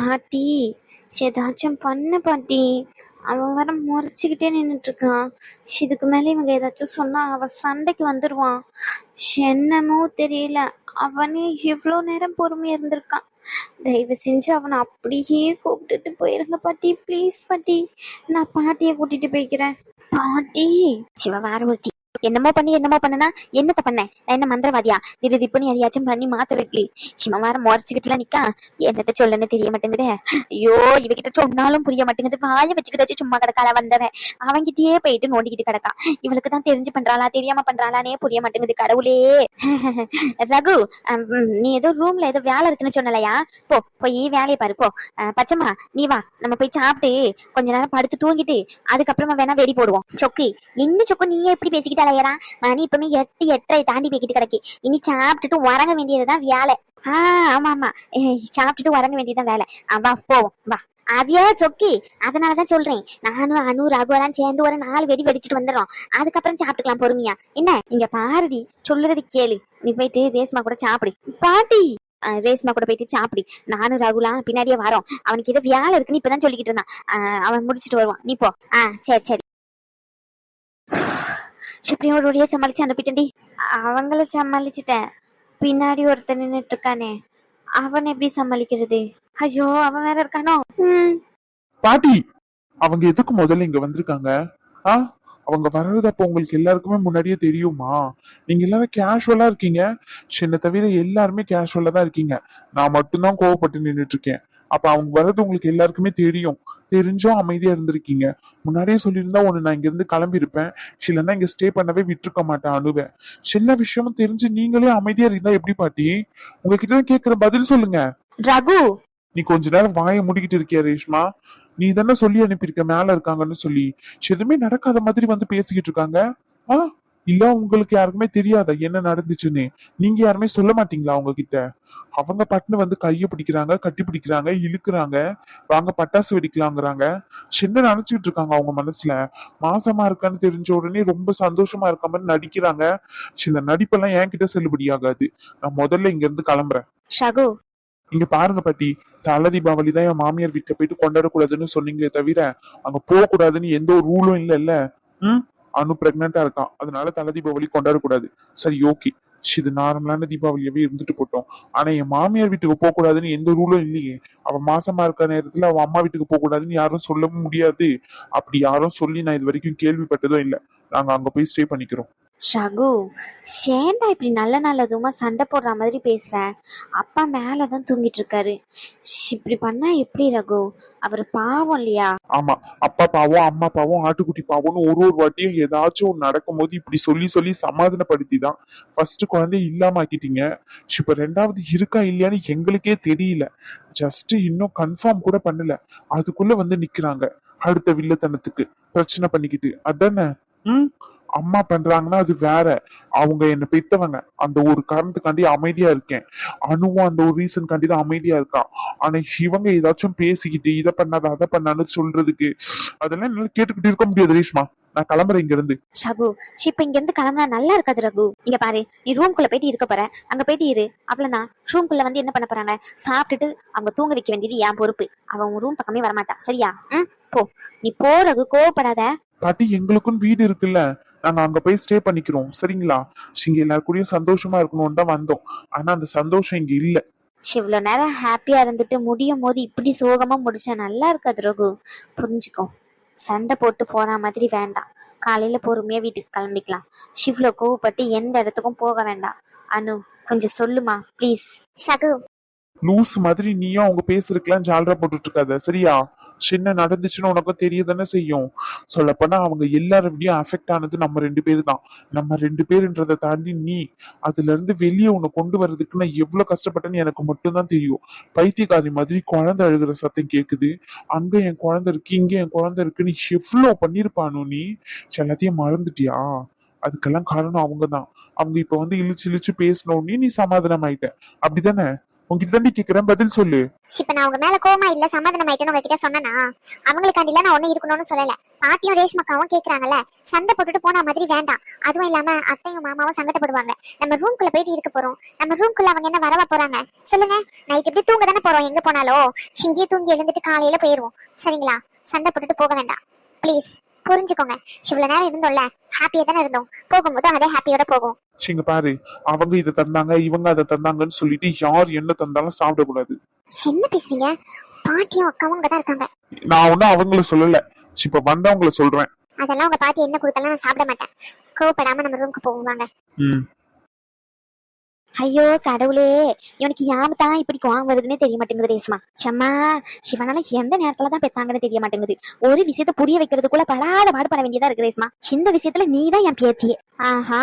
பாட்டி ஏதாச்சும் பண்ணு பாட்டி. அவன் வர முறைச்சிக்கிட்டே நின்றுட்டுருக்கான் இதுக்கு மேலே இவங்க ஏதாச்சும் சொன்னால் அவன் சண்டைக்கு வந்துடுவான் என்னமோ தெரியல. அவனே இவ்வளோ நேரம் பொறுமையாக இருந்திருக்கான். தயவு செஞ்சு அவனை அப்படியே கூப்பிட்டுட்டு போயிருங்க பாட்டி. ப்ளீஸ் பாட்டி. நான் பாட்டியை கூட்டிட்டு போய்க்கிறேன். பாட்டி. சிவ வேற ஒருத்தி என்னமோ பண்ணி என்னமோ பண்ணுனா என்னத்த பண்ண? நான் என்ன மந்திரவாதியா? திருதி பண்ணி எதையாச்சும் பண்ணி மாத்திருக்கு. சும்மா வேற முறைச்சுக்கிட்டுலாம் நிக்கா. என்னத்த சொல்லன்னு தெரிய மாட்டேங்குதே. ஐயோ இவகிட்ட சொன்னாலும் புரிய மாட்டேங்குது. வாய வச்சுக்கிட்டாச்சு சும்மா கிடக்கால வந்தவன் அவங்கிட்டயே போயிட்டு நோண்டிக்கிட்டு கிடக்கான் இவளுக்கு தான் தெரிஞ்சு பண்றாளா தெரியாம பண்றாளானே புரிய மாட்டேங்குது கடவுளே. ரகு நீ ஏதோ ரூம்ல ஏதோ வேலை இருக்குன்னு சொன்னலையா? போ போய் வேலையை பாரு போ. பச்சம்மா நீ வா. நம்ம போய் சாப்பிட்டு கொஞ்ச நேரம் படுத்து தூங்கிட்டு அதுக்கப்புறமா வேணா வெடி போடுவோம். சொக்கு இன்னும் சொக்கு நீயே எப்படி பேசிக்கிட்டா அலையறா மணி இப்பவுமே எட்டு எட்டரை தாண்டி போய்கிட்டு கிடக்கு. இனி சாப்பிட்டுட்டு உறங்க வேண்டியதுதான் வேலை. ஆ ஆமா ஆமா. சாப்பிட்டுட்டு உறங்க வேண்டியதுதான் வேலை. ஆ, வா போவோம் வா. அதையே சொக்கி. அதனாலதான் சொல்றேன். நானும் அனு ரகுவெல்லாம் சேர்ந்து ஒரு நாலு வெடி வெடிச்சிட்டு வந்துடுறோம். அதுக்கப்புறம் சாப்பிட்டுக்கலாம் பொறுமையா. என்ன? இங்க பாருடி. சொல்லுறது கேளு. நீ போயிட்டு ரேஸ்மா கூட சாப்பிடு. பாட்டி! ரேஸ்மா கூட போயிட்டு சாப்பிடு. நானும் ரகுலாம் பின்னாடியே வரோம். அவனுக்கு ஏதோ வியாழ இருக்குன்னு இப்பதான் சொல்லிக்கிட்டு இருந்தான். அவன் முடிச்சிட்டு வருவான். நீ போ. ஆ சரி சரி. எப்படியும் ஒரு வழியா சமாளிச்சு அனுப்பிட்டேன்டி. அவங்கள சமாளிச்சிட்டேன். பின்னாடி ஒருத்தன் நின்னுட்டு இருக்கானே அவன் எப்படி சமாளிக்கிறது? ஐயோ அவன் வேற இருக்கானோ? ம். பாட்டி அவங்க எதுக்கு முதல்ல இங்க வந்திருக்காங்க? ஆ? அவங்க வர்றது அப்போ உங்களுக்கு எல்லாருக்குமே முன்னாடியே தெரியுமா? நீங்க எல்லாரும் கேஷுவலா இருக்கீங்க. சின்ன தவிர எல்லாருமே கேஷுவலா தான் இருக்கீங்க. நான் மட்டும்தான் கோவப்பட்டு நின்னுட்டு இருக்கேன் அப்ப அவங்க வர்றது உங்களுக்கு எல்லாருக்குமே தெரியும். தெரிஞ்சும் அமைதியா இருந்திருக்கீங்க. முன்னாடியே சொல்லியிருந்தா ஒண்ணு நான் இங்க இருந்து கிளம்பி இருப்பேன் இல்லைன்னா இங்க ஸ்டே பண்ணவே விட்டுருக்க மாட்டேன் அனுவேன் சின்ன விஷயமும் தெரிஞ்சு நீங்களே அமைதியா இருந்தா எப்படி பாட்டி? உங்ககிட்ட கேக்குற பதில் சொல்லுங்க. ரகு! நீ கொஞ்ச நேரம் வாயை முடிக்கிட்டு இருக்கியா ரேஷ்மா? நீ தானே சொல்லி அனுப்பியிருக்க மேல இருக்காங்கன்னு சொல்லி. எதுவுமே நடக்காத மாதிரி வந்து பேசிக்கிட்டு இருக்காங்க. ஆ? இல்ல உங்களுக்கு யாருக்குமே தெரியாதா? என்ன நடந்துச்சுன்னு? நீங்க யாருமே சொல்ல மாட்டீங்களா அவங்க கிட்ட அவங்க பட்டுன்னு வந்து கைய பிடிக்கிறாங்க கட்டி பிடிக்கிறாங்க இழுக்குறாங்க வாங்க பட்டாசு வெடிக்கலாங்கிறாங்க. சின்ன நினைச்சுக்கிட்டு இருக்காங்க அவங்க மனசுல. மாசமா இருக்கான்னு தெரிஞ்ச உடனே ரொம்ப சந்தோஷமா இருக்க மாதிரி நடிக்கிறாங்க. இந்த நடிப்பெல்லாம் என்கிட்ட செல்லுபடி ஆகாது. நான் முதல்ல இங்க இருந்து கிளம்புறேன். ஷகு. இங்க பாருங்க பாட்டி தல தீபாவளி தான் என் மாமியார் வீட்டுல போயிட்டு கொண்டாடக்கூடாதுன்னு சொன்னீங்களே தவிர அங்க போக கூடாதுன்னு எந்த ஒரு ரூலும் இல்ல இல்ல. ம்? அனு பிரெக்னெண்டா இருக்கான். அதனால தலை தீபாவளி கொண்டாடக்கூடாது. சரி ஓகே இது நார்மலான தீபாவளியாவே இருந்துட்டு போட்டோம். ஆனா என் மாமியார் வீட்டுக்கு போக கூடாதுன்னு எந்த ரூலும் இல்லையே. அவ மாசமா இருக்க நேரத்துல அவ அம்மா வீட்டுக்கு போக கூடாதுன்னு யாரும் சொல்லவும் முடியாது. அப்படி யாரும் சொல்லி நான் இது வரைக்கும் கேள்விப்பட்டதும் இல்லை. நாங்க அங்க போய் ஸ்டே பண்ணிக்கிறோம். ஷகு சேண்டா இப்படி நல்ல நல்லதுமா சண்டை போடுற மாதிரி பேசுற? அப்பா மேலதான் தூங்கிட்டு இருக்காரு. ஷ், இப்படி பண்ணா எப்படி ரகு? அவர் பாவம் இல்லையா? ஆமா அப்பா பாவம் அம்மா பாவம் ஆட்டுக்குட்டி பாவம்னு ஒரு ஒரு வாட்டியும் ஏதாச்சும் ஒண்ணு நடக்கும்போது இப்படி சொல்லி சொல்லி சமாதானப்படுத்தி தான் ஃபர்ஸ்ட் குழந்தை இல்லாம ஆக்கிட்டீங்க. இப்ப ரெண்டாவது இருக்கா இல்லையான்னு எங்களுக்கே தெரியல. ஜஸ்ட் இன்னும் கன்ஃபார்ம் கூட பண்ணல. அதுக்குள்ள வந்து நிக்கிறாங்க. அடுத்த வில்லத்தனத்துக்கு. பிரச்சனை பண்ணிக்கிட்டு. அதானே? ம். அம்மா பண்றாங்கன்னா அது வேற. அவங்க என்ன பெத்தவங்க. அந்த ஒரு காரணத்துக்காண்டி அமைதியா இருக்கேன். அணுவும் அந்த ஒரு ரீசன் காண்டி தான் அமைதியா இருக்கா. ஆனா இவங்க ஏதாச்சும் பேசிக்கிட்டு இதை பண்ணாத அதை பண்ணான்னு சொல்றதுக்கு அதெல்லாம் என்னால கேட்டுக்கிட்டு இருக்க முடியாது ரேஷ்மா. நான் கிளம்புறேன் இங்க இருந்து ஷகு இப்ப இங்க இருந்து கிளம்புனா நல்லா இருக்காது ரகு. இங்க பாரு நீ ரூம்குள்ள போயிட்டு இருக்க போற. அங்க போயிட்டு இரு. அவ்வளவுதான். ரூம்குள்ள வந்து என்ன பண்ண போறாங்க? சாப்பிட்டுட்டு அவங்க தூங்க வைக்க வேண்டியது என் பொறுப்பு. அவன் ரூம் பக்கமே வரமாட்டா. சரியா? ம் போ. நீ போ ரகு கோவப்படாத. பாட்டி எங்களுக்கும் வீடு இருக்குல்ல. நாங்க அங்க போய் ஸ்டே பண்ணிக்கிறோம். சரிங்களா? இங்க எல்லாரு கூடயும் சந்தோஷமா இருக்கணும்னு தான் வந்தோம். ஆனா அந்த சந்தோஷம் இங்க இல்ல. ச்சீ, இவ்வளவு நேரம் ஹாப்பியா இருந்துட்டு முடியும் போது இப்படி சோகமா முடிச்சா நல்லா இருக்காது ரகு புரிஞ்சுக்கோ. சண்டை போட்டு போற மாதிரி வேண்டாம். காலையில பொறுமையா வீட்டுக்கு கிளம்பிக்கலாம். ஷிவ்ல கோவப்பட்டு எந்த இடத்துக்கும் போக வேண்டாம். அனு கொஞ்சம் சொல்லுமா ப்ளீஸ் ஷகு லூஸ் மாதிரி நீயும் அவங்க பேசுறதுக்கெல்லாம் ஜாலரா போட்டுட்டு இருக்காத சரியா? சின்ன நடந்துச்சுன்னு உனக்கும் தெரிய தானே செய்யும்? சொல்லப்போனா அவங்க எல்லாரும் அஃபெக்ட் ஆனது நம்ம ரெண்டு பேரு தான் நம்ம ரெண்டு பேருன்றதை தாண்டி நீ அதுல இருந்து வெளியே உன்னை கொண்டு வர்றதுக்கு நான் எவ்வளவு கஷ்டப்பட்டேன்னு எனக்கு மட்டும்தான் தெரியும். பைத்தியக்காரி மாதிரி குழந்தை அழுகிற சத்தம் கேக்குது. அங்க என் குழந்தை இருக்கு இங்க என் குழந்தை இருக்குன்னு எவ்வளவு பண்ணிருப்பானு நீ? எல்லாத்தையும் மறந்துட்டியா? அதுக்கெல்லாம் காரணம் அவங்க தான் அவங்க இப்ப வந்து இழிச்சு இழிச்சு பேசின நீ சமாதானம் ஆயிட்ட அப்படிதானே உங்ககிட்ட தம்பி கேக்குறேன் பதில் சொல்லு. இப்ப நான் உங்க மேல கோமா இல்ல சமாதானம் ஆயிட்டேன்னு உங்ககிட்ட சொன்னனா? அவங்களுக்காண்டில நான் ஒண்ணு இருக்கணும்னு சொல்லல. பாட்டியும் ரேஷ்மக்காவும் கேக்குறாங்கல்ல சண்டை போட்டுட்டு போன மாதிரி வேண்டாம். அதுவும் இல்லாம அத்தையும் மாமாவும் சங்கடப்படுவாங்க. நம்ம ரூம்குள்ள போயிட்டு இருக்க போறோம். நம்ம ரூம்குள்ள அவங்க என்ன வரவா போறாங்க? சொல்லுங்க. நைட் இப்படி தூங்க தானே போறோம். எங்க போனாலோ? இங்கேயே தூங்கி எழுந்துட்டு காலையில போயிருவோம். சரிங்களா? சண்டை போட்டுட்டு போக வேண்டாம். ப்ளீஸ் புரிஞ்சுக்கோங்க. இவ்வளவு நேரம் இருந்தோம்ல ஹாப்பியா தானே இருந்தோம். போகும்போது அதே ஹாப்பியோட போகும். சிங்க பாரு அவங்க இதை தந்தாங்க இவங்க அதை தந்தாங்கன்னு சொல்லிட்டு யார் என்ன தந்தாலும் சாப்பிடக்கூடாது. என்ன பேசுறீங்க பாட்டியும் அக்காவும் அங்கதான் இருக்காங்க. நான் ஒன்னும் அவங்கள சொல்லல. இப்ப வந்தவங்கள சொல்றேன். அதெல்லாம் உங்க பாட்டி என்ன கொடுத்தாலும் நான் சாப்பிட மாட்டேன். கோவப்படாம நம்ம ரூமுக்கு போவாங்க ம். ஐயோ கடவுளே. இவனுக்கு யாம தான் இப்படி கோவம் வருதுன்னே தெரிய மாட்டேங்குது ரேஸ்மா சம்மா சிவனால எந்த நேரத்துல தான் பெத்தாங்கன்னு தெரிய மாட்டேங்குது. ஒரு விஷயத்த புரிய வைக்கிறதுக்குள்ள படாத பண்ண வேண்டியதா இருக்கு ரேஸ்மா இந்த விஷயத்துல நீ தான் என் பேத்தியே. ஆஹா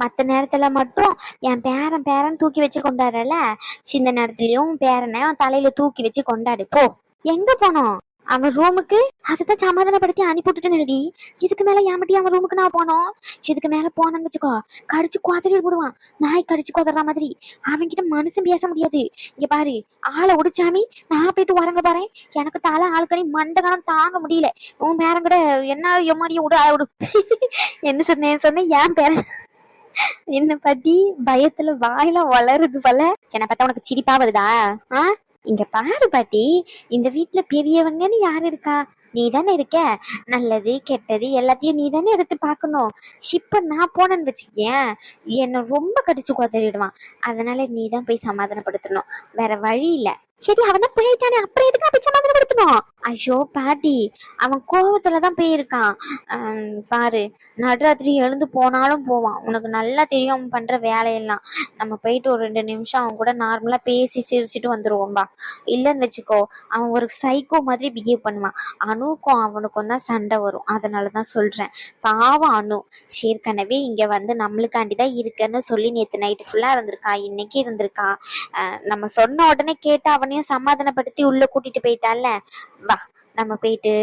மத்த நேரத்துல மட்டும் என் பேரன் பேரன் தூக்கி வச்சு கொண்டாடுறல சின்ன நேரத்துலயும் பேரனை தலையில தூக்கி வச்சு கொண்டாடு. போ. எங்க போனோம்? அவன் ரூமுக்கு அதுதான் சமாதானப்படுத்தி அனுப்பி விட்டுட்டு இதுக்கு மேல ஏமாட்டி அவன் ரூமுக்கு நான் போனோம். இதுக்கு மேல போனேன்னு வச்சுக்கோ கடிச்சு குதறி விடுவான். நாய் கடிச்சு குதற மாதிரி. அவன்கிட்ட மனுஷன் பேச முடியாது. இங்க பாரு ஆளை உடிச்சாமி நான் போயிட்டு உறங்க பாறேன். எனக்கு தலை ஆளுக்கணி மண்டகனம் தாங்க முடியல. உன் பேரன் கூட என்ன எம்மாடியும் விடு ஆள விடு. என்ன சொன்னேன் சொன்னேன் ஏன் பேரன். என்ன பத்தி பயத்துல வாயில வளருது போல. என்ன பார்த்தா உனக்கு சிரிப்பா வருதா? ஆ? இங்க பாரு பாட்டி இந்த வீட்ல பெரியவங்கன்னு யாரு இருக்கா? நீ தானே இருக்க? நல்லது கெட்டது எல்லாத்தையும் நீ தானே எடுத்து பார்க்கணும். ஷிப்ப நான் போனேன்னு வச்சுக்கேன் என்னை ரொம்ப கடிச்சு கொதறிடுவான். அதனால நீ தான் போய் சமாதானப்படுத்தணும். வேற வழி இல்லை. சரி அவன் போயிட்டானே அப்புறம் எதுக்கு போய் சமாதானப்படுத்தணும் ஐயோ பாட்டி அவன் கோவத்துல தான் போயிருக்கான் பாரு நடுராத்திரி எழுந்து போனாலும் போவான். உனக்கு நல்லா தெரியும் அவன் பண்ற வேலையெல்லாம். நம்ம போயிட்டு ஒரு ரெண்டு நிமிஷம் அவன் கூட நார்மலா பேசி சிரிச்சிட்டு வந்துருவோம்பா இல்லைன்னு வச்சுக்கோ அவன் ஒரு சைக்கோ மாதிரி பிஹேவ் பண்ணுவான். அணுக்கும் அவனுக்கும் தான் சண்டை வரும். அதனால தான் சொல்றேன். பாவம் அணு. ஏற்கனவே இங்க வந்து நம்மளுக்காண்டி தான் இருக்குன்னு சொல்லி நேத்து நைட்டு ஃபுல்லா இருந்திருக்கா இன்னைக்கு இருந்திருக்கா. அஹ் நம்ம சொன்ன உடனே கேட்டு எல்லாரையும் சமாதானப்படுத்தி உள்ள கூட்டிட்டு போயிட்டால வா நம்ம போயிட்டு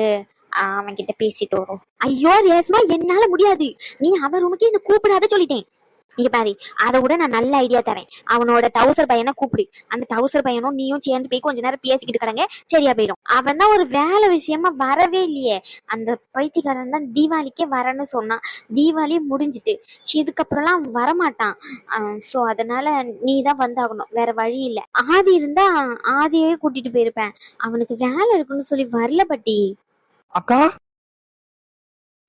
அவன் அவன்கிட்ட பேசிட்டு வரோம் ஐயோ ரேஸ்மா என்னால முடியாது. நீ அவன் ரூமுக்கு என்ன கூப்பிடாத சொல்லிட்டேன். இங்க பாரு அதை விட நான் நல்ல ஐடியா தரேன். அவனோட டவுசர் பையனை கூப்பிடு. அந்த டவுசர் பையனும் நீயும் சேர்ந்து போய் கொஞ்ச நேரம் பேசிக்கிட்டு கிடங்க சரியா போயிடும். அவன் தான் ஒரு வேலை விஷயமா வரவே இல்லையே. அந்த பைத்தியக்காரன் தான் தீபாவளிக்கே வரேன்னு சொன்னான். தீபாவளி முடிஞ்சிட்டு. சி, இதுக்கப்புறம்லாம் அவன் வரமாட்டான். ஸோ அதனால நீ தான் வந்தாகணும். வேற வழி இல்லை. ஆதி இருந்தா ஆதியே கூட்டிட்டு போயிருப்பேன். அவனுக்கு வேலை இருக்குன்னு சொல்லி வரல பட்டி. அக்கா?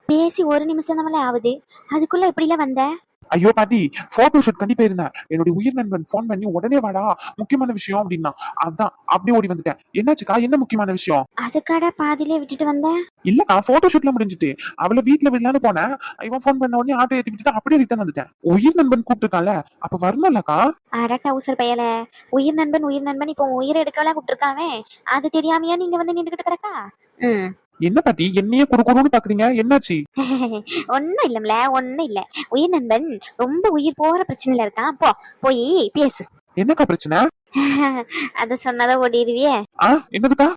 பேசி ஒரு நிமிஷம் தான் ஆகுது. அதுக்குள்ள எப்படில வந்த? ஐயோ பாட்டி போட்டோ ஷூட் கண்டி போயிருந்தேன் என்னுடைய உயிர் நண்பன் ஃபோன் பண்ணி உடனே வாடா முக்கியமான விஷயம் அப்படின்னா. அதான் அப்படியே ஓடி வந்துட்டேன். என்னாச்சுக்கா? என்ன முக்கியமான விஷயம்? அதுக்காடா பாதியிலே விட்டுட்டு வந்த? இல்லக்கா போட்டோ ஷூட்ல முடிஞ்சிட்டு. அவளை வீட்ல விடலான்னு போனேன். இவன் ஃபோன் பண்ண உடனே ஆட்டோ ஏத்தி விட்டுட்டு அப்படியே ரிட்டர்ன் வந்துட்டேன். உயிர் நண்பன் கூப்பிட்டுருக்கான்ல அப்ப வரணும்லக்கா? அட டவுசர் பயல. உயிர் நண்பன் உயிர் நண்பன் இப்போ உயிர் எடுக்கலாம் கூப்பிட்டுருக்காவே? அது தெரியாமையா நீங்க வந்து நின்றுகிட்டு கிடக்கா? ம். என்ன பாட்டி என்னையே குறுகுறுன்னு பாக்குறீங்க? என்னாச்சு? ஒன்னும் இல்லம்ல ஒன்னும் இல்ல. உயிர் நண்பன் ரொம்ப உயிர் போற பிரச்சனையில இருக்கான். போ போய் பேசு. என்னக்கா பிரச்சனை? அத சொன்னதை ஓடிடுவியே ஆ என்னதுக்கா?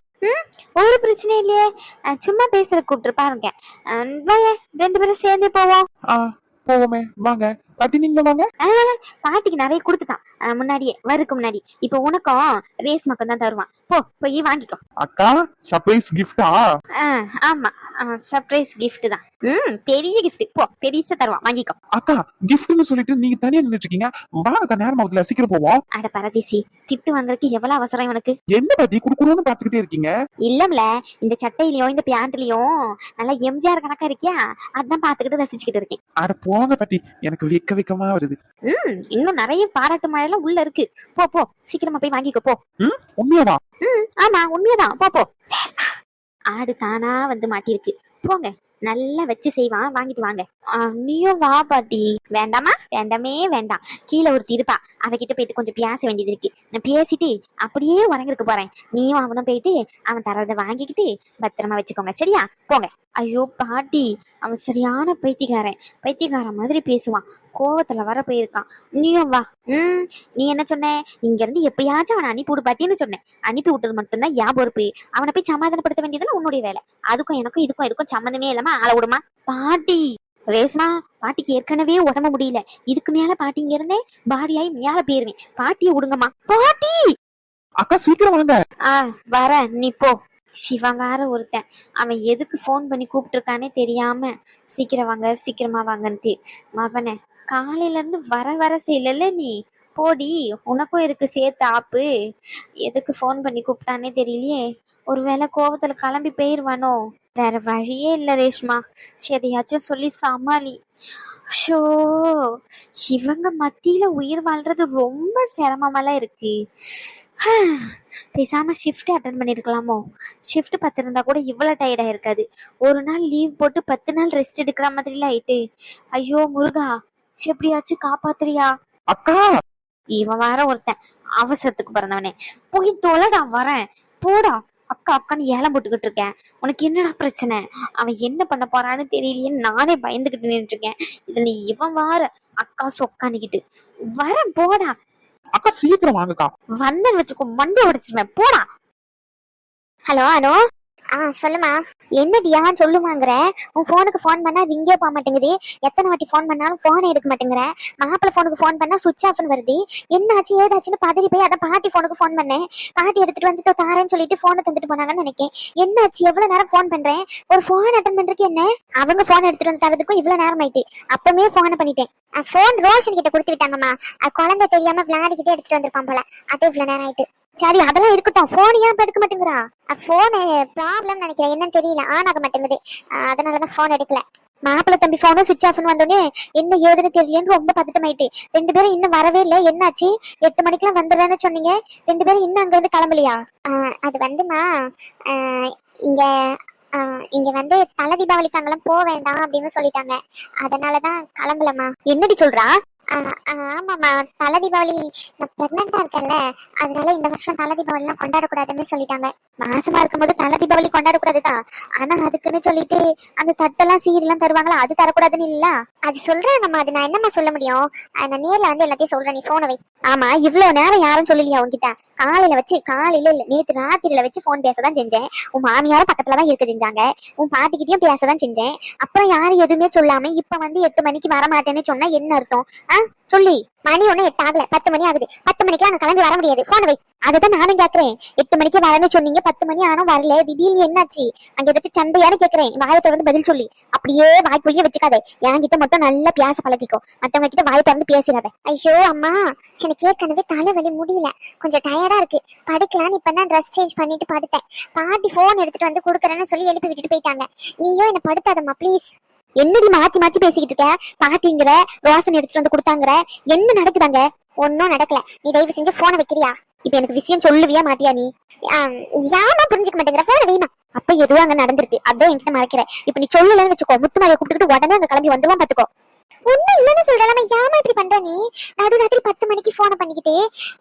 ஒரு பிரச்சனை இல்லையே. சும்மா பேசுற கூப்பிட்டு பாருங்க ரெண்டு பேரும் சேர்ந்து போவோம். ஆ போவோமே வாங்க. வாங்க பாட்டிக்கு நிறைய கொடுத்துட்டான். முன்னாடியே வருக்கு முன்னாடி. இப்போ உனக்கும் ரேஸ் மக்கள் தான் தருவான். போ போய் வாங்கிக்கோ. அக்கா சர்ப்ரைஸ் கிஃப்டா ஆமா. சர்ப்ரைஸ் gift தான். ம் பெரிய gift. போ பெருசா தருவான். வாங்கிக்கோ. அக்கா கிஃப்ட்னு சொல்லிட்டு நீங்க தனியா நின்னுட்டு இருக்கீங்க. வாங்கக்கா நேரம் ஆகுதுல சீக்கிரம் போவோம். அட பரதேசி திட்டு வாங்குறதுக்கு எவ்வளவு அவசரம் இவனுக்கு என்ன பாட்டி குறுகுறுன்னு பாத்துக்கிட்டே இருக்கீங்க? இல்லம்ல இந்த சட்டையிலயும் இந்த பேண்ட்லயும் நல்லா எம்ஜிஆர் கணக்கா இருக்கியா? அதான் பாத்துக்கிட்டு ரசிச்சுக்கிட்டு இருக்கேன். அட போங்க பாட்டி எனக்கு வெக்க வெக்கமா வருது. ம் இன்னும் நிறைய பாராட்டு மழைலாம் உள்ள இருக்கு. போ போ சீக்கிரமா போய் வாங்கிக்கோ போ. ம்? உண்மையாவா? ம் ஆமா உண்மையதான். போ போ. ஆடு தானா வந்து மாட்டிருக்கு போங்க. நல்லா வச்சு செய்வான் வாங்கிட்டு வாங்க. நீயும் வா பாட்டி. வேண்டாமா? வேண்டாமே வேண்டாம். கீழே ஒரு இருப்பா. அவகிட்ட போயிட்டு கொஞ்சம் பேச வேண்டியது இருக்கு. நான் பேசிட்டு அப்படியே உறங்கிருக்க போறேன். நீயும் அவனும் போயிட்டு அவன் தரதை வாங்கிக்கிட்டு பத்திரமா வச்சுக்கோங்க. சரியா? போங்க. ஐயோ பாட்டி. அவன் சரியான பைத்தியக்காரன். பைத்தியக்காரன் மாதிரி பேசுவான். கோவத்துல வர போயிருக்கான். நீயும் வா. ம் நீ என்ன சொன்ன? இங்க இருந்து எப்படியாச்சும் அவனை அனுப்பி விடு பாட்டின்னு சொன்னேன். அனுப்பி விட்டது மட்டும்தான் என் பொறுப்பு அவனை போய் சமாதானப்படுத்த வேண்டியதுல உன்னுடைய வேலை. அதுக்கும் எனக்கும் இதுக்கும் இதுக்கும் சம்மந்தமே இல்லாம ஆள விடுமா? பாட்டி! ரேஸ்மா பாட்டிக்கு ஏற்கனவே உடம்பு முடியல. இதுக்கு மேல பாட்டி இங்க இருந்தே பாடியாயி மேல போயிருவேன். பாட்டியை விடுங்கம்மா. பாட்டி! அக்கா சீக்கிரம் வாங்க. ஆ வரேன். நீ போ. சிவன் வேற ஒருத்தன். அவன் எதுக்கு ஃபோன் பண்ணி கூப்பிட்டுருக்கானே தெரியாம. சீக்கிரம் வாங்க சீக்கிரமா வாங்கன்ட்டு. மவனே காலையில இருந்து வர வர செய்யல நீ? போடி உனக்கும் இருக்கு சேர்த்து ஆப்பு. எதுக்கு ஃபோன் பண்ணி கூப்பிட்டானே தெரியலையே. ஒருவேளை கோவத்துல கிளம்பி போயிருவானோ? வேற வழியே இல்லை ரேஷ்மா. சரி எதையாச்சும் சொல்லி சமாளி. ஷோ இவங்க மத்தியில உயிர் வாழ்றது ரொம்ப சிரமமெல்லாம் இருக்கு. பேசாம ஷிஃப்ட் அட்டன் பண்ணிருக்கலாமோ? ஷிஃப்ட் பத்திருந்தா கூட இவ்வளோ டயர்டாக இருக்காது. ஒரு நாள் லீவ் போட்டு பத்து நாள் ரெஸ்ட் எடுக்கிற மாதிரிலாம் ஆயிட்டு. ஐயோ முருகா எப்படியாச்சும் காப்பாத்துறியா? அக்கா! இவன் வேற ஒருத்தன். அவசரத்துக்கு பிறந்தவனே. போய் தொலைடா வரேன். போடா. அக்கா அக்கான்னு ஏலம் போட்டுக்கிட்டு இருக்கேன். உனக்கு என்னடா பிரச்சனை? அவன் என்ன பண்ண போறான்னு தெரியலையே. நானே பயந்துகிட்டு நின்றுட்டு இருக்கேன் இதுல இவன் வார அக்கா சொக்கானிக்கிட்டு. வரேன் போடா. அக்கா சீக்கிரம் வாங்கக்கா. வந்தேன்னு வச்சுக்கோ மண்டை உடைச்சிருவேன். போடா. ஹலோ அனு? ஆ சொல்லுமா. என்னடியா சொல்லுமாங்கிற? உன் ஃபோனுக்கு ஃபோன் பண்ணா ரிங்கே போக மாட்டேங்குது. எத்தனை வாட்டி ஃபோன் பண்ணாலும் ஃபோனை எடுக்க மாட்டேங்கிற? மாப்பிள்ளை ஃபோனுக்கு ஃபோன் பண்ணா சுவிச் ஆஃப்னு வருது. என்னாச்சு ஏதாச்சுன்னு பதறி போய் அதை பாட்டி ஃபோனுக்கு ஃபோன் பண்ணேன். பாட்டி எடுத்துட்டு வந்துட்டு தாரேன்னு சொல்லிட்டு ஃபோனை தந்துட்டு போனாங்கன்னு நினைக்கேன். என்னாச்சு எவ்வளவு நேரம் ஃபோன் பண்றேன்? ஒரு ஃபோன் அட்டன் பண்றதுக்கு என்ன? அவங்க ஃபோன் எடுத்துட்டு வந்து தரதுக்கும் இவ்வளவு நேரம் ஆயிட்டு. அப்பவே ஃபோனை பண்ணிட்டேன். ஃபோன் ரோஷன் கிட்ட கொடுத்து விட்டாங்கம்மா. குழந்தை தெரியாம விளையாடிக்கிட்டே எடுத்துட்டு வந்திருப்பான் போல. அது இவ்வளவு நேரம் ஆயிட்டு. சரி அதெல்லாம் இருக்கட்டும். ஃபோன் ஏன் எடுக்க மாட்டேங்கிறா? ஃபோனு ப்ராப்ளம் நினைக்கிறேன். என்னன்னு தெரியல. ஆன் ஆக மாட்டேங்குது அதனால அதனாலதான் ஃபோன் எடுக்கல. மாப்பிள்ளை தம்பி ஃபோனும் சுவிச் ஆஃப்னு வந்தோடனே என்ன ஏதுன்னு தெரியலன்னு ரொம்ப பதட்டமாயிட்டு. ரெண்டு பேரும் இன்னும் வரவே இல்லை. என்னாச்சு? எட்டு மணிக்கெல்லாம் வந்துடுறேன்னு சொன்னீங்க. ரெண்டு பேரும் இன்னும் அங்கிருந்து கிளம்பலையா? அது வந்துமா? அஹ் இங்க இங்க வந்து தலை தீபாவளிக்கு அங்கெல்லாம் போக வேண்டாம் அப்படின்னு சொல்லிட்டாங்க. அதனாலதான் கிளம்பலமா என்னடி சொல்றா? ஆமாம்மா. தலை தீபாவளி நான் பிரெக்னெண்டா இருக்கேன்ல அதனால இந்த வருஷம் தலை தீபாவளிலாம் கொண்டாடக்கூடாதுன்னு சொல்லிட்டாங்க. மாசமா இருக்கும்போது தலை தீபாவளி கொண்டாடக்கூடாதுதான். ஆனா அதுக்குன்னு சொல்லிட்டு அந்த தட்டெல்லாம் சீரெல்லாம் தருவாங்களா? அது தரக்கூடாதுன்னு இல்ல. அது சொல்றாங்கம்மா அது நான் என்னம்மா சொல்ல முடியும்? நான் நேர்ல வந்து எல்லாத்தையும் சொல்றேன். நீ போனை வை. ஆமா இவ்வளவு நேரம் யாரும் சொல்லலையா உன்கிட்ட? காலையில வச்சு காலையில இல்ல நேத்து ராத்திரியில வச்சு போன் பேசதான் செஞ்சேன். உன் மாமியாரும் பக்கத்துலதான் இருக்க செஞ்சாங்க. உன் பாட்டிக்கிட்டயும் பேசதான் செஞ்சேன். அப்புறம் யாரும் எதுவுமே சொல்லாம இப்ப வந்து எட்டு மணிக்கு வர மாட்டேன்னு சொன்னா என்ன அர்த்தம்? ஆஹ் சொல்லி மணி ஒண்ணு எட்டு ஆகல பத்து மணி ஆகுது. பத்து மணிக்கு அங்க கிளம்பி வர முடியாது. போன வை. அதுதான் நானும் கேக்குறேன். எட்டு மணிக்கு வரேன்னு சொன்னீங்க பத்து மணி ஆனா வரல. திடீர்னு என்னாச்சு? அங்க ஏதாச்சும் சண்டையானு கேக்குறேன். வாயை தொடர்ந்து பதில் சொல்லி. அப்படியே வாய்க்குள்ளேயே வச்சுக்காத. என்கிட்ட மட்டும் நல்லா பேச பழகிக்கோ. மத்தவங்க கிட்ட வாயை திறந்து பேசிடாத. ஐயோ அம்மா எனக்கு ஏற்கனவே தலைவலி முடியல. கொஞ்சம் டயர்டா இருக்கு. படுக்கலான்னு இப்பதான் ட்ரெஸ் சேஞ்ச் பண்ணிட்டு படுத்தேன். பாட்டி போன் எடுத்துட்டு வந்து கொடுக்குறேன்னு சொல்லி எழுப்பி விட்டுட்டு போயிட்டாங்க. நீயோ என்ன படுத்தாதம்மா ப்ளீஸ் என்னடி மாத்தி மாத்தி பேசிக்கிட்டு இருக்க? பாட்டிங்கிற ரோசன் எடுத்துட்டு வந்து கொடுத்தாங்கிற என்ன நடக்குதாங்க? ஒன்னும் நடக்கல. நீ தயவு செஞ்சு போனை வைக்கிறியா? இப்ப எனக்கு விஷயம் சொல்லுவியா மாட்டியா நீ? ஆம், புரிஞ்சுக்க மாட்டேங்கிற? போனை வைமா அப்ப எதுவும் அங்க நடந்திருக்கு. அதான் என்கிட்ட மறைக்கிற. இப்ப நீ சொல்லலன்னு வச்சுக்கோ. முத்துமாரியை கூப்பிட்டுக்கிட்டு உடனே அங்க கிளம்பி வந்துருவான் பாத்துக்கோ. இல்லைன்னு சொல்ற சொல்றேன் ஏமா இப்படி பண்ற நீ? நடு ராத்திரி பத்து மணிக்கு போனை பண்ணிக்கிட்டு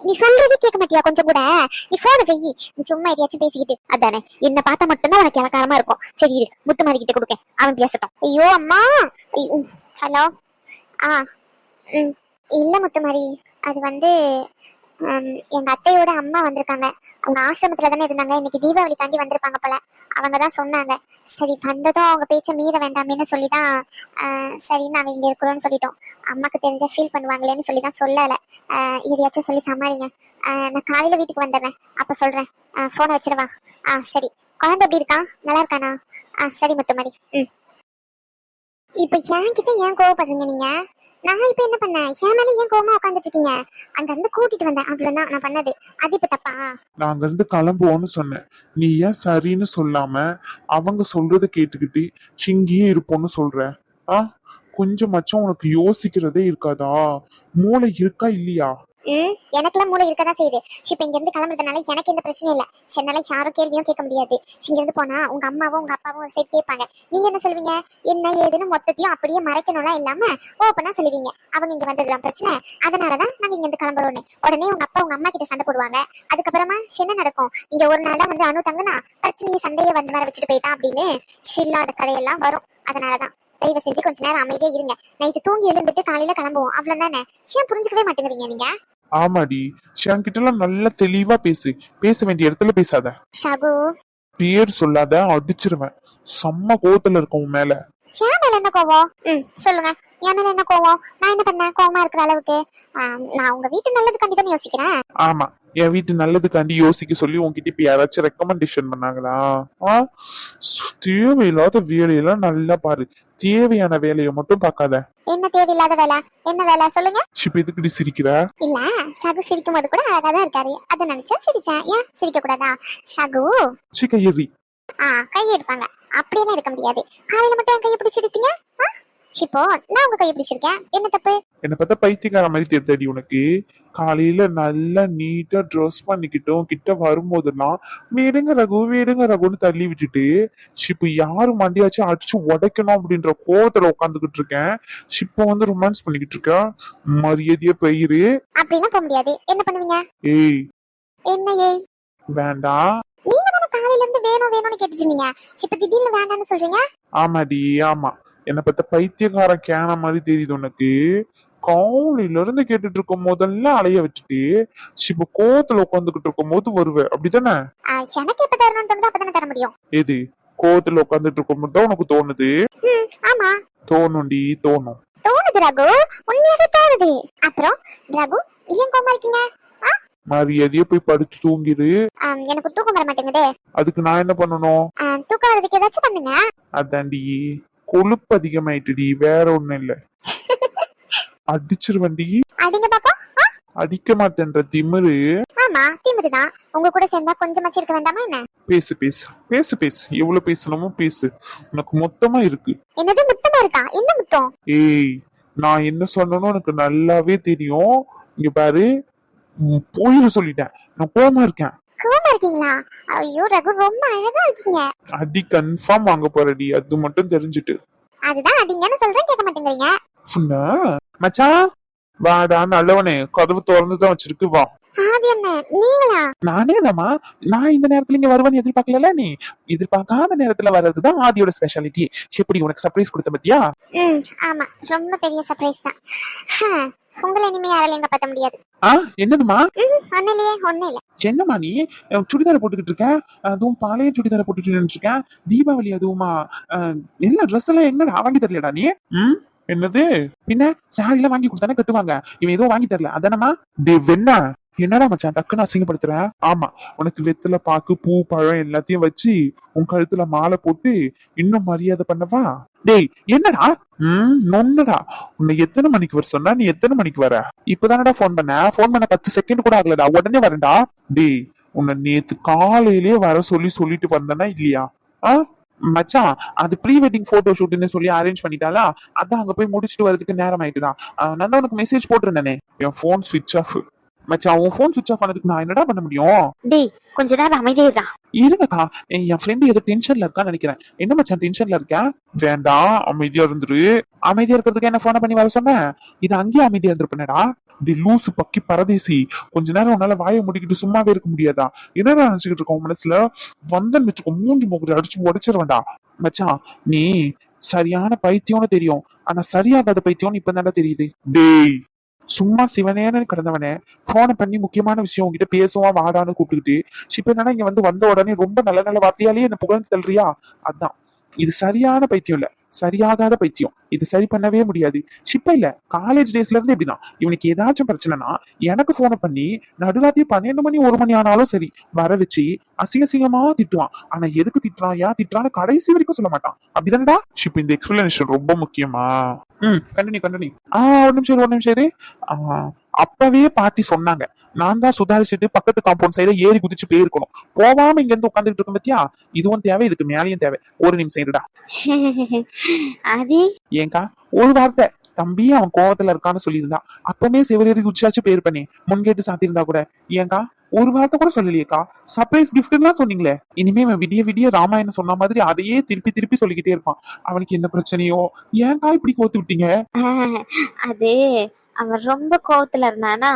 நீ சொல்றதே கேட்க மாட்டியா கொஞ்சம் கூட? நீ போனை வெயி. நீ சும்மா எதையாச்சும் பேசிக்கிட்டு. அதானே? என்ன பார்த்தா மட்டும்தான் உனக்கு இலக்காரமா இருக்கும். சரி இரு முத்துமாரி கிட்ட கொடுக்க அவன் பேசட்டும். ஐயோ அம்மா! ஹலோ. ஆ ம். இல்லை முத்துமாரி அது வந்து எங்க அத்தையோட அம்மா வந்திருக்காங்க. அவங்க ஆசிரமத்துல தானே இருந்தாங்க. இன்னைக்கு தீபாவளிக்காண்டி வந்திருப்பாங்க போல. அவங்க தான் சொன்னாங்க. சரி வந்ததும் அவங்க பேச்ச மீற வேண்டாமேன்னு சொல்லி தான் சரி நாங்க இங்க இருக்கிறோம்னு சொல்லிட்டோம். அம்மாக்கு தெரிஞ்ச ஃபீல் பண்ணுவாங்களேன்னு சொல்லி தான் சொல்லல எதையாச்சும் சொல்லி சமாளிங்க. நான் காலையில வீட்டுக்கு வந்துடுறேன். அப்ப சொல்றேன். போனை வச்சிருவா. ஆ சரி. குழந்தை எப்படி இருக்கான் நல்லா இருக்கானா? ஆ சரி முத்துமாரி ம். இப்ப என்கிட்ட ஏன் கோவப்படுறீங்க நீங்க? நான் இப்ப என்ன பண்ணேன்? என் மேல ஏன் கோமா உட்காந்துட்டு இருக்கீங்க அங்க இருந்து கூட்டிட்டு வந்தேன். அவ்வளவுதான். நான் பண்ணது. அது இப்ப தப்பா? நான் அங்க இருந்து கிளம்புவோம்னு சொன்னேன். நீ ஏன் சரின்னு சொல்லாம அவங்க சொல்றதை கேட்டுக்கிட்டு சிங்கியே இருப்போம்னு சொல்ற? ஆ? கொஞ்சமாச்சும் உனக்கு யோசிக்கிறதே இருக்காதா? மூளை இருக்கா இல்லையா? ம் எனக்கெல்லாம் மூளை இருக்கதான் செய்யுது. ஸோ இங்க இருந்து கிளம்புறதுனால எனக்கு எந்த பிரச்சனையும் இல்ல. சென்னால யாரும் கேள்வியும் கேட்க முடியாது. இங்கேருந்து போனா உங்க அம்மாவும் உங்க அப்பாவும் ஒரு சைட் கேட்பாங்க. நீங்க என்ன சொல்லுவீங்க? என்ன ஏதுன்னு மொத்தத்தையும் அப்படியே மறைக்கணும்லாம் இல்லாம ஓப்பனா சொல்லுவீங்க. அவங்க இங்க வந்ததுதான் பிரச்சனை. அதனாலதான் நாங்க இங்க இருந்து கிளம்புறோம்னு. உடனே உங்க அப்பா உங்க அம்மா கிட்ட சண்டை போடுவாங்க. அதுக்கப்புறமா என்ன நடக்கும்? இங்க ஒரு நாள் தான் வந்து அணு தங்கனா பிரச்சனையை சண்டையை வந்து வர வச்சுட்டு போயிட்டான் அப்படின்னு இல்லாத கதையெல்லாம் வரும். அதனாலதான் தயவு செஞ்சு கொஞ்ச நேரம் அமைதியா இருங்க. நைட்டு தூங்கி எழுந்துட்டு காலையில கிளம்புவோம். அவ்வளவுதானே? ஏன் புரிஞ்சுக்கவே மாட்டேங்கிறீங்க நீங்க? ஆமாடி. என்கிட்ட எல்லாம் நல்லா தெளிவா பேசு. பேச வேண்டிய இடத்துல பேசாத. ஷாகு. பேர் சொல்லாத அடிச்சிருவேன். செம்ம கோவத்துல இருக்கும் உன் மேல. என் மேல என்ன கோவம்? ம் சொல்லுங்க. என் மேல என்ன கோவம்? நான் என்ன பண்ணேன்? கோவமா இருக்கிற அளவுக்கு. நான் உங்க வீட்டு நல்லதுக்காண்டி தானே யோசிக்கிறேன். ஆமா. என் வீட்டு நல்லதுக்காண்டி யோசிக்க சொல்லி உன்கிட்ட இப்ப யாராச்சும் ரெக்கமெண்டேஷன் பண்ணாங்களா? தேவையில்லாத வேலையெல்லாம் நல்லா பாரு. தேவையான வேலையை மட்டும் பார்க்காத. என்ன தேவையில்லாத வேலை? என்ன வேலை? சொல்லுங்க. இப்ப எதுக்குடி சிரிக்கிற? இல்ல ஷகு சிரிக்கும் போது கூட அழகா தான் இருக்காரு. அதை நினைச்சா சிரிச்சேன். ஏன் சிரிக்க கூடாதா? ஷகு? சி கையறி. ஆ கை எடுப்பாங்க அப்படியெல்லாம் இருக்க முடியாது. காலையில மட்டும் என் கையை பிடிச்சு எடுத்தீங்க ஆ? இப்போ நான் உங்க கையை பிடிச்சிருக்கேன். என்ன தப்பு? என்ன பார்த்தா பைத்தியக்கார மாதிரி தெரியாடி உனக்கு. காலையில நல்லா நீட்டா ட்ரெஸ் பண்ணிக்கிட்டோம் கிட்ட வரும்போதெல்லாம் வீடுங்க ரகு வீடுங்க ரகுன்னு தள்ளி விட்டுட்டு இப்ப யாரு மண்டியாச்சும் அடிச்சு உடைக்கணும் அப்படின்ற கோவத்துல உட்காந்துக்கிட்டு இருக்கேன். இப்ப வந்து ரொமான்ஸ் பண்ணிக்கிட்டு இருக்கேன் மரியாதைய பயிரு. அப்படிலாம் போக முடியாது. என்ன பண்ணுவீங்க? ஏய். என்ன ஏய்? வேண்டாம் நீங்க தானே காலையில இருந்து வேணும் வேணும்னு கேட்டுட்டு இருந்தீங்க. இப்ப திடீர்னு வேண்டாம்னு சொல்றீங்க? ஆமாடி ஆமா. என்ன பார்த்தா பைத்தியக்கார கேன மாதிரி தெரியுது உனக்கு. காலையில இருந்து கேட்டுட்டு இருக்கும் போதெல்லாம் அலைய வச்சுட்டு இப்ப கோவத்துல உட்காந்துக்கிட்டு இருக்கும் போது வருவ. அப்படித்தானே ஆ, எனக்கு எப்ப தரணும்னு தோணுதோ அப்பதானே தர முடியும். எது? கோவத்துல உட்காந்துட்டு இருக்கும் போது தான் உனக்கு தோணுது? ஆமா. தோணும்டி தோணும். தோணுது ரகு. உண்மையாவே தோணுது. அப்புறம் ரகு ஏன் கோமா இருக்கீங்க? மரியாதைய போய் படுத்து தூங்கிடு எனக்கு தூக்கம் வர மாட்டேங்குதே. அதுக்கு நான் என்ன பண்ணணும்? தூக்கம் வரதுக்கு ஏதாச்சும் பண்ணுங்க. அதாண்டி கொழுப்பு அதிகமாயிட்டுடி. வேற ஒண்ணும் இல்ல. அடிச்சிருவண்டி அடிங்க பாப்போம் ஆ, அடிக்க மாட்டேன்ற திமிரு. ஆமா திமிருதான் உங்க கூட சேர்ந்தா கொஞ்சமாச்சும் இருக்க வேண்டாமா என்ன? பேசு பேசு. பேசு பேசு. எவ்வளவு பேசணுமோ பேசு. உனக்கு மொத்தமா இருக்கு. என்னது முத்தமா இருக்கா? என்ன முத்தம்? ஏய் நான் என்ன சொன்னேனோ எனக்கு நல்லாவே தெரியும். இங்க பாரு. போயிரு சொல்லிட்டேன். நான் கோவமா இருக்கேன். கோவமா இருக்கீங்களா? ஐயோ ரகு ரொம்ப அழகா இருக்கீங்க. அடி கன்ஃபார்ம் வாங்க போறடி அது மட்டும் தெரிஞ்சுட்டு. அதுதான் அடிங்கன்னு சொல்றேன் கேட்க மாட்டேங்கிறீங்க. சொன்னா. மச்சான் வாடா நல்லவனே கதவு திறந்து தான் வச்சிருக்கு வா நானே தாம்மா நான் இந்த நேரத்துல இங்க வருவேன்னு எதிர்பார்க்கல நீ எதிர்பார்க்காத நேரத்துல வர்றதுதான் ஆதியோட ஸ்பெஷாலிட்டி எப்படி உனக்கு சர்ப்ரைஸ் கொடுத்த பத்தியா ஆமா ரொம்ப பெரிய சர்ப்ரைஸ் தான் உங்களை இனிமே முடியாது ஆ என்னதுமா இல்லையே இல்ல என்னம்மா நீ சுடிதாரை போட்டுக்கிட்டு இருக்க அதுவும் பழைய சுடிதாரை போட்டுட்டு இருக்க தீபாவளி அதுவுமா என்ன ட்ரெஸ் எல்லாம் என்னடா வாங்கி தரலடா நீ என்னது? பின்ன சாரில எல்லாம் வாங்கி கொடுத்தானே கட்டுவாங்க. இவன் ஏதோ வாங்கி தரல. அதானமா டே வெண்ணா. என்னடா மச்சான் டக்குன்னு அசிங்கப்படுத்துறேன் ஆமா உனக்கு வெத்தலை பாக்கு பூ பழம் எல்லாத்தையும் வச்சு உன் கழுத்துல மாலை போட்டு இன்னும் மரியாதை பண்ணவா? டேய் என்னடா? ம் நொன்னடா உன்னை எத்தனை மணிக்கு வர சொன்னா நீ எத்தனை மணிக்கு வர? இப்பதானடா ஃபோன் பண்ண. ஃபோன் பண்ண பத்து செகண்ட் கூட ஆகலடா. உடனே வரேன்டா. டேய் உன்னை நேத்து காலையிலேயே வர சொல்லி சொல்லிட்டு வந்தனா இல்லையா? ஆ? மச்சான் அது ப்ரீ வெட்டிங் போட்டோ ஷூட்னு சொல்லி அரேஞ்ச் பண்ணிட்டாலா அதான் அங்க போய் முடிச்சுட்டு வரதுக்கு நேரம் ஆயிட்டுதான். நான் தான் உனக்கு மெசேஜ் போட்டிருந்தேனே. என் ஃபோன் சுவிட்ச் ஆஃப் மச்சான் உன் ஃபோன் சுவிட்ச் ஆஃப் பண்ணதுக்கு நான் என்னடா பண்ண முடியும்? டேய் கொஞ்ச நேரம் அமைதியா இருங்கக்கா. என் என் ஃப்ரெண்டு ஏதோ டென்ஷன்ல இருக்கான்னு நினைக்கிறேன். என்ன மச்சான் டென்ஷன்ல இருக்கேன் வேண்டாம் அமைதியா இருந்துரு. அமைதியா இருக்கிறதுக்கு என்ன போன பண்ணி வர சொன்னேன் இது அங்கேயே அமைதியா இருந்திருப்பேனடா. டி லூசு பக்கி பரதேசி கொஞ்ச நேரம் உன்னால வாயை முடிக்கிட்டு சும்மாவே இருக்க முடியாதா? என்னடா நினைச்சுக்கிட்டு இருக்கோம் மனசுல? வந்தன் வச்சுக்கோ மூஞ்சி முகத்தை அடிச்சு உடைச்சிட வேண்டாம் மச்சான் நீ சரியான பைத்தியம்னு தெரியும். ஆனா சரியாகாத பைத்தியம்னு இப்பதான்டா தெரியுது. டேய். சும்மா சிவனேன்னு கிடந்தவனே போனை பண்ணி முக்கியமான விஷயம் உங்ககிட்ட பேசுவா வாடான்னு கூப்பிட்டுக்கிட்டு இப்ப என்னன்னா இங்க வந்து வந்த உடனே ரொம்ப நல்ல நல்ல வார்த்தையாலேயே என்ன புகழ்ந்து தள்ளுறியா? அதான். இது சரியான பைத்தியம் இல்ல. சரியாகாத பைத்தியம். இது சரி பண்ணவே முடியாது. இப்ப இல்ல காலேஜ் டேஸ்ல இருந்து இப்படிதான். இவனுக்கு ஏதாச்சும் பிரச்சனைனா எனக்கு போன பண்ணி நடுராத்திரி பன்னெண்டு மணி ஒரு மணி ஆனாலும் சரி வர வச்சு அசிங்கசிங்கமா திட்டுவான். ஆனா எதுக்கு திட்டுறான் ஏன் திட்டுறான்னு கடைசி வரைக்கும் சொல்ல மாட்டான். அப்படிதானடா? இப்ப இந்த எக்ஸ்பிளனேஷன் ரொம்ப முக்கியமா? ம் கண்டினியூ கண்டினியூ ஆ ஒரு நிமிஷம் ஒரு நிமிஷம் இரு. அப்பவே பாட்டி சொன்னாங்க. நான் தான் சுதாரிச்சுட்டு பக்கத்து காம்பவுண்ட் சைடுல ஏறி குதிச்சு போயிருக்கணும். போகாம இங்க இருந்து உட்காந்துட்டு இருக்கோம் பத்தியா? இதுவும் தேவை இதுக்கு மேலேயும் தேவை. ஒரு நிமிஷம் இருடா. ஆதி ஏங்கா ஒரு வார்த்தை. தம்பி அவன் கோவத்துல இருக்கான்னு சொல்லியிருந்தான் அப்பவுமே சிவரேறி குச்சியாச்சு பேர் பண்ணி முன்கேட்டு சாத்தியிருந்தா கூட. ஏங்கா ஒரு வார்த்தை கூட சொல்லலையேக்கா. சர்ப்ரைஸ் கிஃப்ட்லாம் சொன்னீங்களே. இனிமே அவன் விடிய விடிய ராமாயணம் சொன்ன மாதிரி அதையே திருப்பி திருப்பி சொல்லிக்கிட்டே இருப்பான். அவனுக்கு என்ன பிரச்சனையோ? ஏன்கா இப்படி கோத்து விட்டீங்க? அது அவன் ரொம்ப கோவத்துல இருந்தானா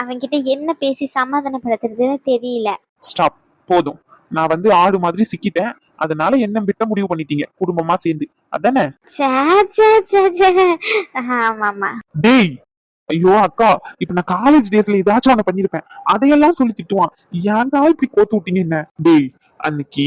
அவன்கிட்ட என்ன பேசி சமாதானப்படுத்துறதுன்னு தெரியல. ஸ்டாப் போதும். நான் வந்து ஆடு மாதிரி சிக்கிட்டேன். அதனால என்ன விட்ட முடிவு பண்ணிட்டீங்க. குடும்பமா சேர்ந்து. அதானே? டேய் ஐயோ அக்கா இப்ப நான் காலேஜ் டேஸ்ல ஏதாச்சும் ஒண்ணு பண்ணிருப்பேன். அதையெல்லாம் சொல்லி திட்டுவான். ஏன்டா இப்படி கோத்து விட்டீங்க என்ன? டேய் அன்னைக்கு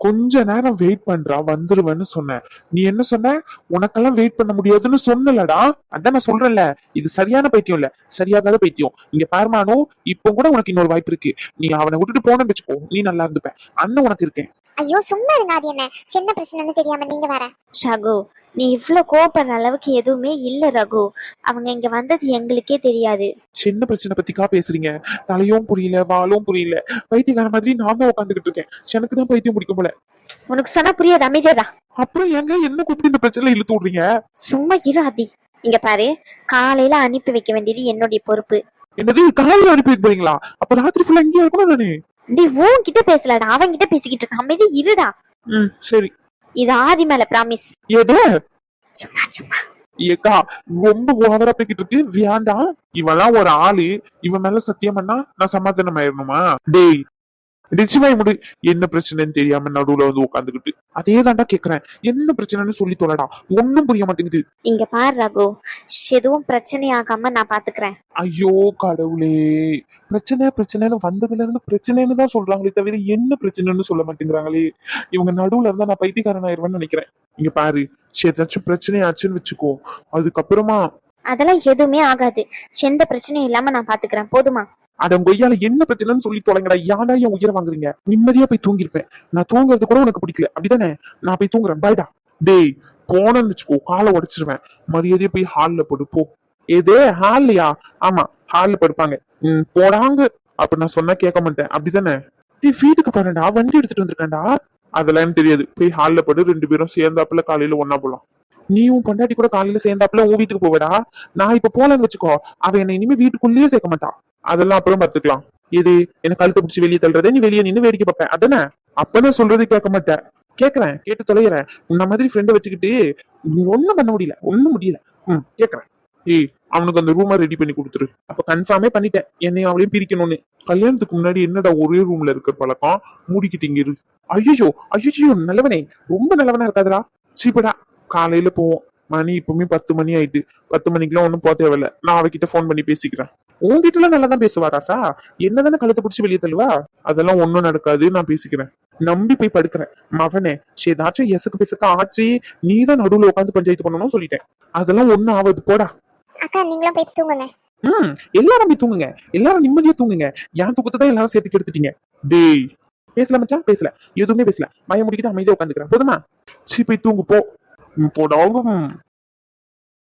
கொஞ்ச நேரம் வெயிட் பண்றா வந்துருவேன்னு சொன்னேன். நீ என்ன சொன்ன? உனக்கெல்லாம் வெயிட் பண்ண முடியாதுன்னு சொன்னலடா. அதான் நான் சொல்றேன்ல. இது சரியான பைத்தியம் இல்ல. சரியாகாத பைத்தியம். இங்க பார்மானோ இப்போ கூட உனக்கு இன்னொரு வாய்ப்பு இருக்கு. நீ அவனை விட்டுட்டு போனேன்னு வச்சுக்கோ. நீ நல்லா இருந்துப்ப. அண்ணன் உனக்கு இருக்கேன். ஐயோ சும்மா இருங்க அது என்ன சின்ன பிரச்சனைன்னு தெரியாம நீங்க வேற ரகு நீ இவ்ளோ கோவப்படுற அளவுக்கு எதுவுமே இல்ல ரகு. அவங்க இங்க வந்தது எங்களுக்கே தெரியாது. சின்ன பிரச்சனை பத்திக்கா பேசுறீங்க? தலையும் புரியல வாலும் புரியல. பைத்தியக்கார மாதிரி நான் தான் உட்காந்துக்கிட்டு இருக்கேன் எனக்கு தான் பைத்தியம் பிடிக்கும் போல. உனக்கு சொன்னா புரியாது அமைதியதா அப்புறம் ஏங்க என்ன கூப்பிட்டு இந்த பிரச்சனை இழுத்து விடுறீங்க? சும்மா இரு ஆதி. இங்க பாரு காலையில அனுப்பி வைக்க வேண்டியது என்னுடைய பொறுப்பு. என்னது காலையில அனுப்பி வைக்க போறீங்களா? அப்ப ராத்திரி ஃபுல்லா இங்கே இருக்கணும் நானு? நீ உன்கிட்ட பேசலடா அவன் கிட்ட பேசிக்கிட்டு இருக்க அமைதி இருடா. ம் சரி. இது ஆதி மேல பிராமிஸ் ஏதோ சும்மா சும்மா. ஏக்கா ரொம்ப ஓவரா போய்கிட்டு இருக்கு. வேண்டாம். இவெல்லாம் ஒரு ஆளு. இவன் மேல சத்தியம் பண்ணா நான் சமாதானம் ஆயிரணுமா டேய் நிச்சயமாய் முடி என்ன பிரச்சனைன்னு தெரியாம நடுவுல வந்து உட்காந்துக்கிட்டு அதே தாண்டா கேக்குறேன். என்ன பிரச்சனைன்னு சொல்லி தொலைடா. ஒண்ணும் புரிய மாட்டேங்குது. இங்க பாரு ரகு. எதுவும் பிரச்சனை ஆகாம நான் பாத்துக்கிறேன். ஐயோ கடவுளே. பிரச்சனை பிரச்சனைன்னு வந்ததுல இருந்து பிரச்சனைன்னு தான் சொல்றாங்களே தவிர என்ன பிரச்சனைன்னு சொல்ல மாட்டேங்கிறாங்களே. இவங்க நடுவுல இருந்தா நான் பைத்தியக்காரன் ஆயிருவேன்னு நினைக்கிறேன். இங்க பாரு. ஏதாச்சும் பிரச்சனை ஆச்சுன்னு வச்சுக்கோ. அதுக்கப்புறமா அதெல்லாம் எதுவுமே ஆகாது. எந்த பிரச்சனையும் இல்லாம நான் பாத்துக்கிறேன். போதுமா? அட உங்க ஐயால என்ன பிரச்சனைன்னு சொல்லி தொலைங்கடா. யாடா என் உயிரை வாங்குறீங்க? நிம்மதியா போய் தூங்கிருப்பேன் நான் தூங்குறது கூட உனக்கு பிடிக்கல. அப்படிதானே? நான் போய் தூங்குறேன். பாய்டா டேய் போனேன்னு வச்சுக்கோ. காலை உடைச்சிருவேன். மரியாதையா போய் ஹால்ல படு போ ஏதே ஹால்லையா ஆமா ஹால்ல படுப்பாங்க. ம் போடாங்க. அப்ப நான் சொன்னா கேட்க மாட்டேன். அப்படிதானே? நீ வீட்டுக்கு போறேன்டா. வண்டி எடுத்துட்டு வந்திருக்கேன்டா. அதெல்லாம் தெரியாது. போய் ஹால்ல படு. ரெண்டு பேரும் சேர்ந்தாப்புல காலையில ஒன்னா போலாம். நீ உன் பொண்டாட்டி கூட காலையில சேர்ந்தாப்புல உன் வீட்டுக்கு போவடா. நான் இப்ப போலன்னு வச்சுக்கோ. அவ என்னை இனிமே வீட்டுக்குள்ளேயே சேர்க்க மாட்டா. அதெல்லாம் அப்புறம் பாத்துக்கலாம் இது என்ன கழுத்தை பிடிச்சி வெளியே தள்ளுறதே நீ வெளியே நின்று வேடிக்கை பார்ப்பேன் அதானே? அப்பதான் சொல்றது கேட்க மாட்டேன். கேக்குறேன். கேட்டு தொலைகிறேன். உன்ன மாதிரி ஃப்ரெண்டை வச்சுக்கிட்டு ஒன்னும் ஒண்ணும் பண்ண முடியல. ஒண்ணும் முடியல. ம் கேக்குறேன். ஏய் அவனுக்கு அந்த ரூமை ரெடி பண்ணி கொடுத்துரு. அப்ப கன்ஃபார்மே பண்ணிட்டேன். என்னையும் அவளையும் பிரிக்கணும்னு. கல்யாணத்துக்கு முன்னாடி என்னடா ஒரே ரூம்ல இருக்கிற பழக்கம்? மூடிக்கிட்டு இங்க இரு. ஐயோ ஐயோ நல்லவனே. ரொம்ப நல்லவனா இருக்காதுடா. சீப்படா. காலையில போவோம். மணி இப்பவுமே பத்து மணி ஆயிட்டு. பத்து மணிக்கெல்லாம் ஒண்ணும் போக தேவையில்ல. நான் அவகிட்ட ஃபோன் பண்ணி பேசிக்கிறேன். உன்கிட்ட எல்லாம் நல்லா தான் பேசுவா ராசா? என்னதானே கழுத்தை பிடிச்சி வெளியே தள்ளுவா? அதெல்லாம் ஒண்ணும் நடக்காது. நான் பேசிக்கிறேன். நம்பி போய் படுக்கிறேன். மவனே ஏதாச்சும் எசக்கு பிசக்கு ஆச்சு. நீ தான் நடுவுல உட்காந்து பஞ்சாயத்து பண்ணணும்னு சொல்லிட்டேன். அதெல்லாம் ஒண்ணும் ஆகாது. போடா. அக்கா நீங்களும் போய் தூங்குங்க. ம் எல்லாரும் போய் தூங்குங்க. எல்லாரும் நிம்மதியா தூங்குங்க. என் தூக்கத்தை தான் எல்லாரும் சேர்த்து கெடுத்துட்டீங்க. டேய். பேசல மச்சான்? பேசல. எதுவுமே பேசல. மயம் முடிக்கிட்டு அமைதியா உட்காந்துக்கிறேன். போதுமா? சீ போய் தூங்கு போ. ம், போடா ம்.